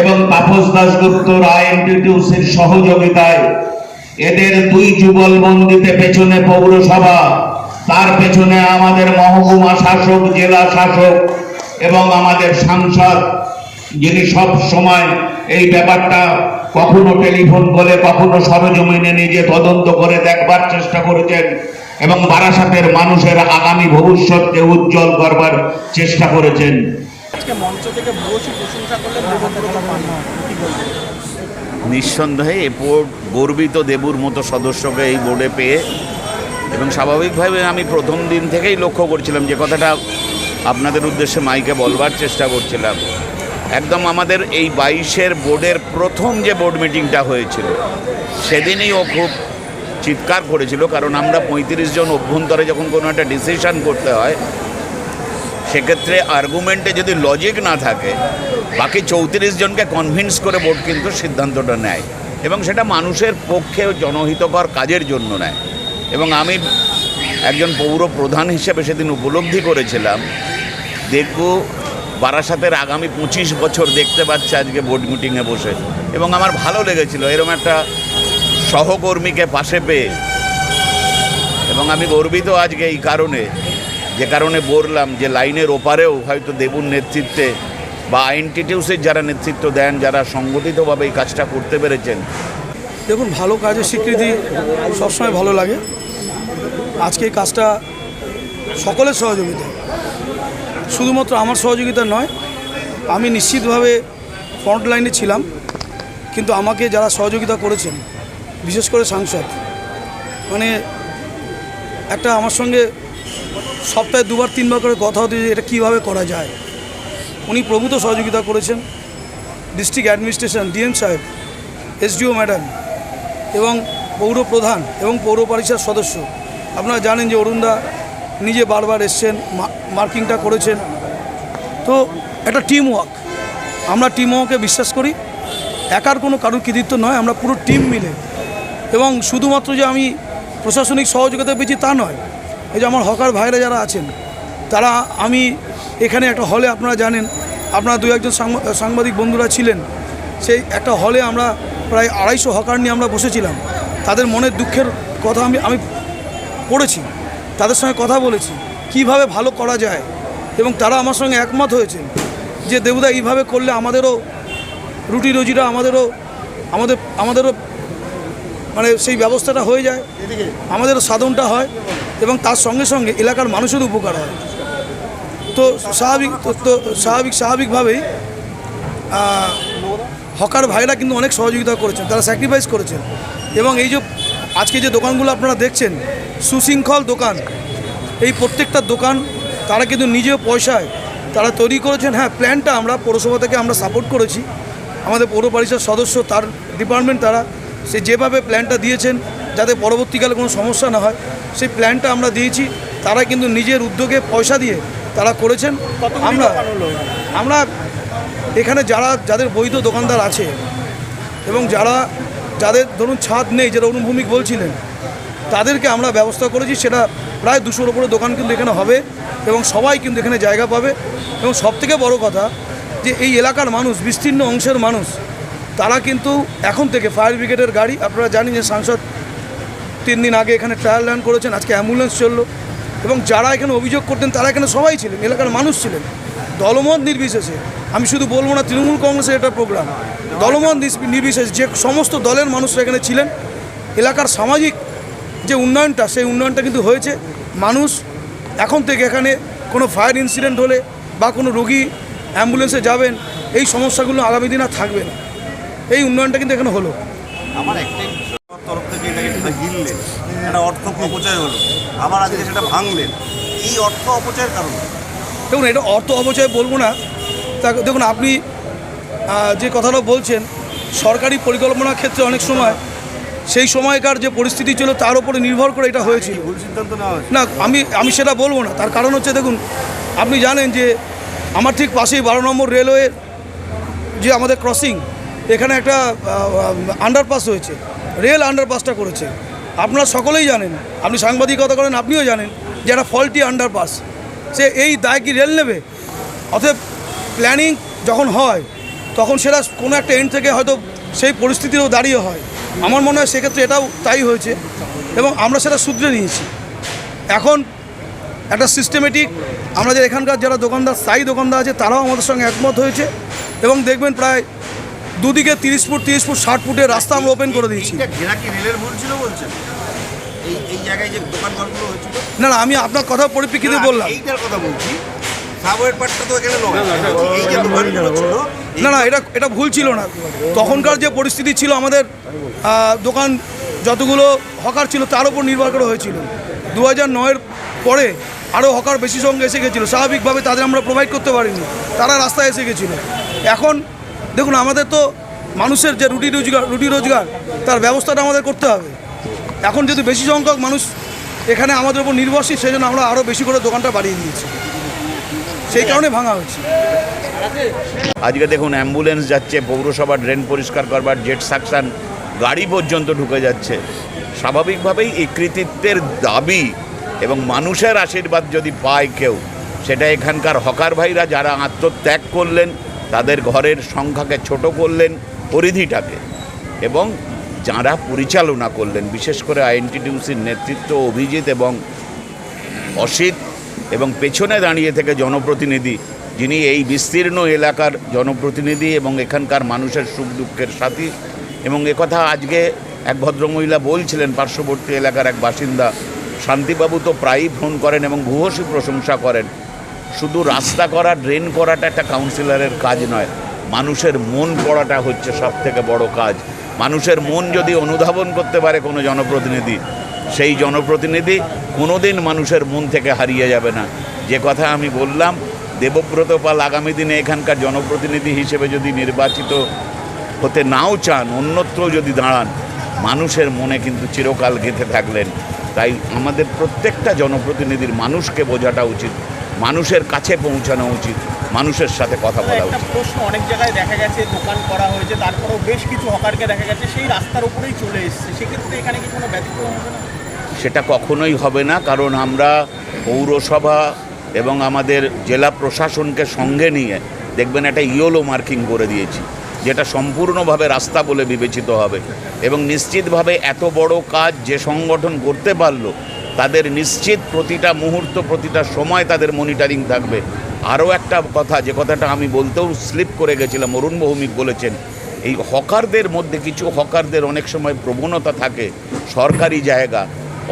এবং তাপস দাসগুপ্তর আইএনটিটিউসির সহযোগিতায় এদের দুই যুগল বন্দিতে পেছনে পৌরসভা, তার পেছনে আমাদের মহকুমা শাসক, জেলা শাসক এবং আমাদের সাংসদ, যিনি সব সময় এই ব্যাপারটা কখনো টেলিফোন করে কখনো সরজমিনে নিজে তদন্ত করে দেখবার চেষ্টা করেছেন এবং বারাসাতের মানুষের আগামী ভবিষ্যৎকে উজ্জ্বল করবার চেষ্টা করেছেন। আজকে মঞ্চ থেকে প্রশংসা করলেন নিঃসন্দেহে এ বোর্ড গর্বিত দেবুর মতো সদস্যকে এই বোর্ডে পেয়ে এবং স্বাভাবিকভাবে আমি প্রথম দিন থেকেই লক্ষ্য করছিলাম যে কথাটা আপনাদের উদ্দেশ্যে মাইকে বলবার চেষ্টা করছিলাম। একদম আমাদের এই বাইশের বোর্ডের প্রথম যে বোর্ড মিটিংটা হয়েছিল, সেদিনই ও খুব চিৎকার করেছিল, কারণ আমরা পঁয়ত্রিশ জন অভ্যন্তরে যখন কোনো একটা ডিসিশন করতে হয় সেক্ষেত্রে আর্গুমেন্টে যদি লজিক না থাকে, বাকি চৌত্রিশ জনকে কনভিন্স করে বোর্ড কিন্তু সিদ্ধান্তটা নেয় এবং সেটা মানুষের পক্ষে জনহিতকর কাজের জন্য নেয়। এবং আমি একজন পৌর প্রধান হিসেবে সেদিন উপলব্ধি করেছিলাম, দেখব বারাসাতের আগামী পঁচিশ বছর দেখতে পাচ্ছে আজকে বোর্ড মিটিংয়ে বসে। এবং আমার ভালো লেগেছিল এরকম একটা সহকর্মীকে পাশে পেয়ে। এবং আমি গর্বিত আজকে এই কারণে যে কারণে বললাম যে লাইনের ওপারেও হয়তো দেবুর নেতৃত্বে বা আইনটিটিউসের যারা নেতৃত্ব দেন, যারা সংগঠিতভাবে এই কাজটা করতে পেরেছেন। দেখুন, ভালো কাজের স্বীকৃতি সবসময় ভালো লাগে। আজকে এই কাজটা সকলের সহযোগিতা। শুধুমাত্র আমার সহযোগিতা নয়, আমি নিশ্চিতভাবে ফ্রন্ট লাইনে ছিলাম, কিন্তু আমাকে যারা সহযোগিতা করেছেন, বিশেষ করে সাংসদ মানে একটা আমার সঙ্গে সপ্তাহে দুবার, তিনবার করে কথা হতে এটা কীভাবে করা যায়। উনি প্রভূত সহযোগিতা করেছেন, ডিস্ট্রিক্ট অ্যাডমিনিস্ট্রেশন, ডিএম সাহেব, এসডিও ম্যাডাম এবং পৌর প্রধান এবং পৌর পরিষদ সদস্য। আপনারা জানেন যে অরুণদা নিজে বারবার এসছেন মার্কিংটা করেছেন। তো একটা টিম ওয়ার্ক আমরা টিম ওয়ার্কে বিশ্বাস করি, একার কোনো কারোর কৃতিত্ব নয়, আমরা পুরো টিম মিলে। এবং শুধুমাত্র যে আমি প্রশাসনিক সহযোগিতা পেয়েছি তা নয় এই যে আমার হকার ভাইরা যারা আছেন, তারা আমি এখানে একটা হলে আপনারা জানেন, আপনারা দু একজন সাংবা- সাংবাদিক বন্ধুরা ছিলেন, সেই একটা হলে আমরা প্রায় আড়াইশো হকার নিয়ে আমরা বসেছিলাম। তাদের মনের দুঃখের কথা আমি আমি পড়েছি, তাদের সঙ্গে কথা বলেছি, কীভাবে ভালো করা যায়, এবং তারা আমার সঙ্গে একমত হয়েছে যে দেবুদা এইভাবে করলে আমাদেরও রুটি রুজিটা আমাদেরও, আমাদের, আমাদেরও মানে সেই ব্যবস্থাটা হয়ে যায়, আমাদেরও সাধনটা হয়। এবং তার সঙ্গে সঙ্গে এলাকার মানুষেরও উপকার হয়। তো স্বাভাবিক, তো- স্বাভাবিক, স্বাভাবিকভাবেই হকার ভাইরা কিন্তু অনেক সহযোগিতা করেছেন, তারা স্যাক্রিফাইস করেছেন। এবং এই যে আজকে যে দোকানগুলো আপনারা দেখছেন, সুশৃঙ্খল দোকান, এই প্রত্যেকটা দোকান তারা কিন্তু নিজেও পয়সায়, তারা তৈরি করেছেন। হ্যাঁ প্ল্যানটা আমরা পৌরসভা থেকে আমরা সাপোর্ট করেছি। আমাদের পৌর পরিষদ সদস্য, তার ডিপার্টমেন্ট তারা, সে যেভাবে প্ল্যানটা দিয়েছেন যাতে পরবর্তীকালে কোনো সমস্যা না হয় সেই প্ল্যানটা আমরা দিয়েছি। তারা কিন্তু নিজের উদ্যোগে পয়সা দিয়ে তারা করেছেন। আমরা আমরা এখানে যারা যাদের বৈধ দোকানদার আছে এবং যারা যাদের ধরুন ছাদ নেই যেটা অনুভূমিক বলছিলেন তাদেরকে আমরা ব্যবস্থা করেছি। সেটা প্রায় দুশোর ওপরে দোকান কিন্তু এখানে হবে এবং সবাই কিন্তু এখানে জায়গা পাবে। এবং সবথেকে বড় কথা যে এই এলাকার মানুষ বিস্তীর্ণ অংশের মানুষ তারা কিন্তু এখন থেকে ফায়ার ব্রিগেডের গাড়ি আপনারা জানেন যে সাংসদ তিন দিন আগে এখানে ট্রায়াল রান করেছেন, আজকে অ্যাম্বুলেন্স চলল। এবং যারা এখানে অভিযোগ করতেন, তারা এখানে সবাই ছিলেন, এলাকার মানুষ ছিলেন। দলমত নির্বিশেষে, আমি শুধু বলব না, তৃণমূল কংগ্রেসের এটা প্রোগ্রাম দলমত নির্বিশেষে যে সমস্ত দলের মানুষরা এখানে ছিলেন, এলাকার সামাজিক যে উন্নয়নটা, সেই উন্নয়নটা কিন্তু হয়েছে। মানুষ এখন থেকে এখানে কোনো ফায়ার ইনসিডেন্ট হলে বা কোনো রোগী অ্যাম্বুলেন্সে যাবেন, এই সমস্যাগুলো আগামী দিন আর থাকবে না। এই উন্নয়নটা কিন্তু এখানে হলো। আমার একটাই তরফ থেকে এটাকে গিললেন একটা অর্থ অপচয় হলো। আবার আজকে সেটা ভাঙলেন। এই অর্থ অপচয়ের কারণে। দেখুন এটা অর্থ অপচয় বলব না। তা দেখুন আপনি যে কথাটা বলছেন সরকারি পরিকল্পনার ক্ষেত্রে অনেক সময় সেই সময়কার যে পরিস্থিতি ছিল তার উপরে নির্ভর করে এটা হয়েছিল। না আমি আমি সেটা বলব না। তার কারণ হচ্ছে দেখুন আপনি জানেন যে আমার ঠিক পাশেই বারো নম্বর রেলওয়ে যে আমাদের ক্রসিং এখানে একটা আন্ডারপাস হয়েছে। রেল আন্ডারপাসটা করেছে। আপনারা সকলেই জানেন, আপনি সাংবাদিকতা করেন, আপনিও জানেন যে একটা ফল্টি আন্ডারপাস সে এই দায় কি রেল নেবে? অতএব প্ল্যানিং যখন হয়, তখন সেটা কোনো একটা এন্ড থেকে হয়তো সেই পরিস্থিতিরও দাঁড়িয়ে হয়। আমার মনে হয় সেক্ষেত্রে এটাও তাই হয়েছে এবং আমরা সেটা শুধরে নিয়েছি। এখন একটা সিস্টেমেটিক আমরা যে এখানকার যারা দোকানদার, স্থায়ী দোকানদার আছে, তারাও আমাদের সঙ্গে একমত হয়েছে এবং দেখবেন প্রায় দুদিকে তিরিশ ফুট তিরিশ ফুট ষাট ফুটের রাস্তা আমরা ওপেন করে দিয়েছি। এইটা কি রেলের ভুল ছিল বলছেন? এই এই জায়গায় যে দোকান ঘরগুলো হয়েছিল? না না আমি আপনার কথা পরিপ্রেক্ষিতে বললাম। কথা বলছি। সাবওয়ের পার্টটা তো এখানে নয়। এই যে দোকানগুলো ছিল এই- না না এটা এটা ভুল ছিল না। তখনকার যে পরিস্থিতি ছিল আমাদের দোকান যতগুলো হকার ছিল তার উপর নির্ভর করে হয়েছিল। দু হাজার নয়ের পরে আরও হকার বেশি সঙ্গে এসে গেছিল। স্বাভাবিকভাবে তাদের আমরা প্রোভাইড করতে পারিনি। তারা রাস্তায় এসে গেছিল। এখন দেখুন, আমাদের তো মানুষের যে রুটি রোজগার রুটি রোজগার, তার ব্যবস্থাটা আমাদের করতে হবে। এখন যদি বেশি সংখ্যক মানুষ এখানে আমাদের উপর নির্ভরশীল সেই জন্য আমরা আরও বেশি করে দোকানটা বাড়িয়ে দিয়েছি। সেই কারণে ভাঙা হয়েছে। আজকে দেখুন, অ্যাম্বুলেন্স যাচ্ছে, পৌরসভা ড্রেন পরিষ্কার করবার জেট সাকশান গাড়ি পর্যন্ত ঢুকে যাচ্ছে। স্বাভাবিকভাবেই এই কৃতিত্বের দাবি এবং মানুষের আশীর্বাদ যদি পায় কেউ, সেটা এখানকার হকার ভাইরা যারা আত্মত্যাগ করলেন তাদের ঘরের সংখ্যাকে ছোট করলেন পরিধিটাকে এবং যারা পরিচালনা করলেন, বিশেষ করে আইএনটিটিউসির নেতৃত্ব অভিজিৎ এবং অসিত এবং পেছনে দাঁড়িয়ে থেকে জনপ্রতিনিধি, যিনি এই বিস্তীর্ণ এলাকার জনপ্রতিনিধি এবং এখানকার মানুষের সুখ দুঃখের সাথী এবং একথা আজকে এক ভদ্রমহিলা বলছিলেন, পার্শ্ববর্তী এলাকার এক বাসিন্দা, শান্তিবাবু তো প্রায়ই ফোন করেন এবং ভূয়সী প্রশংসা করেন। শুধু রাস্তা করা ড্রেন করাটা একটা কাউন্সিলরের কাজ নয়। মানুষের মন পড়াটা হচ্ছে সব থেকে বড় কাজ। মানুষের মন যদি অনুধাবন করতে পারে কোনো জনপ্রতিনিধি, সেই জনপ্রতিনিধি কোনোদিন মানুষের মন থেকে হারিয়ে যাবে না। যে কথা আমি বললাম দেবব্রত পাল আগামী দিনে এখানকার জনপ্রতিনিধি হিসেবে যদি নির্বাচিত হতে নাও চান অন্যত্র যদি দাঁড়ান, মানুষের মনে কিন্তু চিরকাল গেঁথে থাকলেন। তাই আমাদের প্রত্যেকটা জনপ্রতিনিধির মানুষকে বোঝাটা উচিত। মানুষের কাছে পৌঁছানো উচিত মানুষের সাথে কথা বলা উচিত। প্রশ্ন অনেক জায়গায় দেখা গেছে দোকান করা হয়েছে তারপরেও বেশ কিছু হকারকে দেখা গেছে সেই রাস্তার উপরেই চলে এসছে। সেক্ষেত্রে এখানে কি কোনো ব্যতিক্রম হবে না? সেটা কখনোই হবে না কারণ আমরা পৌরসভা এবং আমাদের জেলা প্রশাসনকে সঙ্গে নিয়ে দেখবেন একটা ইয়োলো মার্কিং করে দিয়েছি যেটা সম্পূর্ণভাবে রাস্তা বলে বিবেচিত হবে। এবং নিশ্চিতভাবে এত বড় কাজ যে সংগঠন করতে পারল তাদের নিশ্চিত প্রতিটা মুহূর্ত, প্রতিটা সময় তাদের মনিটারিং থাকবে। আরও একটা কথা, যে কথাটা আমি বলতেও স্লিপ করে গেছিলাম, অরুণ ভৌমিক বলেছেন, এই হকারদের মধ্যে কিছু হকারদের অনেক সময় প্রবণতা থাকে, সরকারি জায়গা,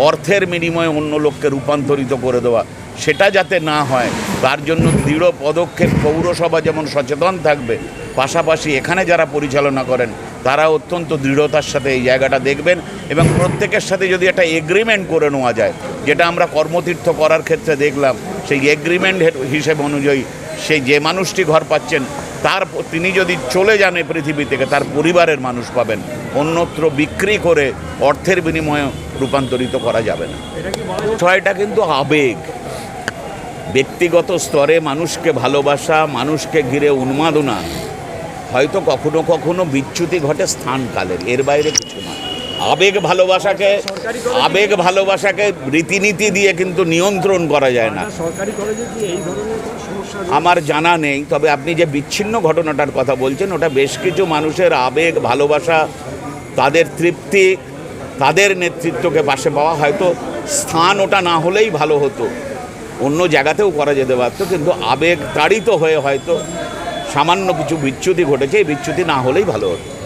অর্থের বিনিময়ে অন্য লোককে রূপান্তরিত করে দেওয়া, সেটা যাতে না হয়, তার জন্য দৃঢ় পদক্ষেপ পৌরসভা যেমন সচেতন থাকবে, পাশাপাশি এখানে যারা পরিচালনা করেন তারা অত্যন্ত দৃঢ়তার সাথে এই জায়গাটা দেখবেন এবং প্রত্যেকের সাথে যদি একটা এগ্রিমেন্ট করে নেওয়া যায়, যেটা আমরা কর্মতীর্থ করার ক্ষেত্রে দেখলাম, সেই এগ্রিমেন্ট হিসেব অনুযায়ী সেই যে মানুষটি ঘর পাচ্ছেন, তার তিনি যদি চলে যান এই পৃথিবী থেকে, তার পরিবারের মানুষ পাবেন। অন্যত্র বিক্রি করে অর্থের বিনিময়ে রূপান্তরিত করা যাবে না। ছয়টা কিন্তু আবেগ। ব্যক্তিগত স্তরে মানুষকে ভালোবাসা, মানুষকে ঘিরে উন্মাদনা। হয়তো কখনো কখনো বিচ্যুতি ঘটে স্থানকালের এর বাইরে কিছু না। আবেগ ভালোবাসাকে আবেগ ভালোবাসাকে রীতিনীতি দিয়ে কিন্তু নিয়ন্ত্রণ করা যায় না। আমার জানা নেই তবে আপনি যে বিচ্ছিন্ন ঘটনাটার কথা বলছেন ওটা বেশ কিছু মানুষের আবেগ ভালোবাসা তাদের তৃপ্তি তাদের নেতৃত্বকে পাশে পাওয়া। হয়তো স্থান ওটা না হলেই ভালো হতো। অন্য জায়গাতেও করা যেতে পারতো কিন্তু আবেগ তাড়িত হয়ে হয়তো সামান্য কিছু বিচ্যুতি ঘটেছে এই বিচ্যুতি না হলেই ভালো হতো।